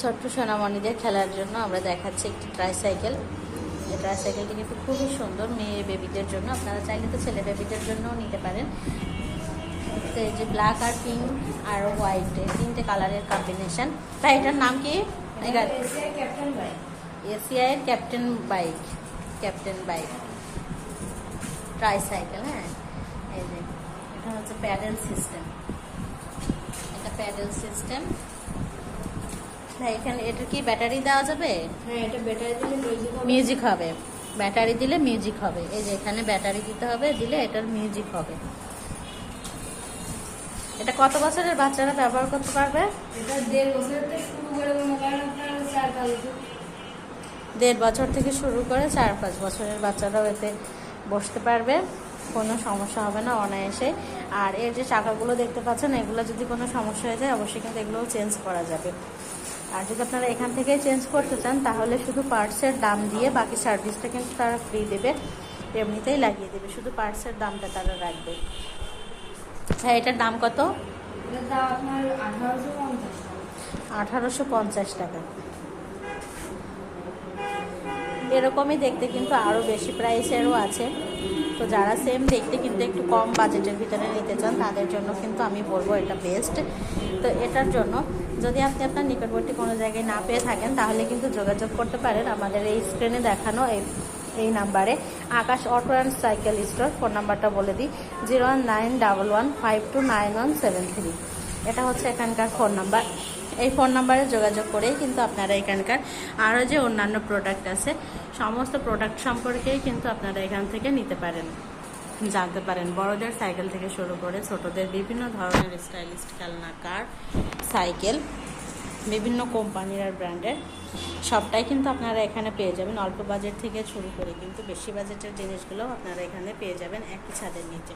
ছোট্ট সোনামণিদের খেলার জন্য আমরা দেখাচ্ছি একটি ট্রাইসাইকেল এই ট্রাইসাইকেলটি কিন্তু খুবই সুন্দর মেয়ে বেবিদের জন্য। আপনারা চাইলে তো ছেলে বেবিদের জন্যও নিতে পারেন। তো এই যে ব্ল্যাক আর পিঙ্ক আর হোয়াইট তিনটে কালারের কম্বিনেশন তাই এটার নাম কি? এসিআইয়ের captain bike captain bike tricycle হ্যাঁ? এই যে এটা হচ্ছে প্যাডেল সিস্টেম এটা প্যাডেল সিস্টেম এখানে এটা কি ব্যাটারি দেওয়া যাবে? হ্যাঁ এটা ব্যাটারি দিলে মিউজিক হবে। মিউজিক হবে। ব্যাটারি দিলে মিউজিক হবে। এই যে এখানে ব্যাটারি দিতে হবে দিলে এটার মিউজিক হবে। এটা কত বছরের বাচ্চারা ব্যবহার করতে পারবে? এটা দেড় বছর থেকে শুরু করে আপনার চার পাঁচ দেড় বছর থেকে শুরু করে চার পাঁচ বছরের বাচ্চারাও এতে বসতে পারবে। কোনো সমস্যা হবে না অনায়াসে। আর এর যে চাকাগুলো দেখতে পাচ্ছেন এগুলো যদি কোনো সমস্যা হয়ে যায় অবশ্যই কিন্তু এগুলোও চেঞ্জ করা যাবে। আর যদি আপনারা এখান থেকেই চেঞ্জ করতে চান তাহলে শুধু পার্টসের দাম দিয়ে বাকি সার্ভিসটা কিন্তু তারা ফ্রি দেবে এমনিতেই লাগিয়ে দেবে। শুধু পার্টসের দামটা তারা রাখবে। হ্যাঁ এটার দাম কত? আঠারোশো পঞ্চাশ টাকা। এরকমই দেখতে কিন্তু আরও বেশি প্রাইসেরও আছে। তো যারা সেম দেখতে কিন্তু একটু কম বাজেটের ভিতরে নিতে চান, তাদের জন্য কিন্তু আমি বলব এটা বেস্ট তো এটার জন্য যদি আপনি আপনার নিকটবর্তী কোনো জায়গায় না পেয়ে থাকেন, তাহলে কিন্তু যোগাযোগ করতে পারেন। আমাদের এই স্ক্রিনে দেখানো এই এই নাম্বারে Akash auto and cycle store, phone নাম্বারটা বলে দিই zero one nine double one five two nine one seven three এটা হচ্ছে এখানকার ফোন নাম্বার। এই ফোন নাম্বারে যোগাযোগ করেই কিন্তু আপনারা এখানকার আরও যে অন্যান্য প্রোডাক্ট আছে, সমস্ত প্রোডাক্ট সম্পর্কেই কিন্তু আপনারা এখান থেকে নিতে পারেন, জানতে পারেন। বড়দের সাইকেল থেকে শুরু করে ছোটদের বিভিন্ন ধরনের স্টাইলিস্ট খেলনা কার সাইকেল বিভিন্ন কোম্পানির আর ব্র্যান্ডের সবটাই কিন্তু আপনারা এখানে পেয়ে যাবেন। অল্প বাজেট থেকে শুরু করে কিন্তু বেশি বাজেটের জিনিসগুলো আপনারা এখানে পেয়ে যাবেন একই ছাদের নিচে।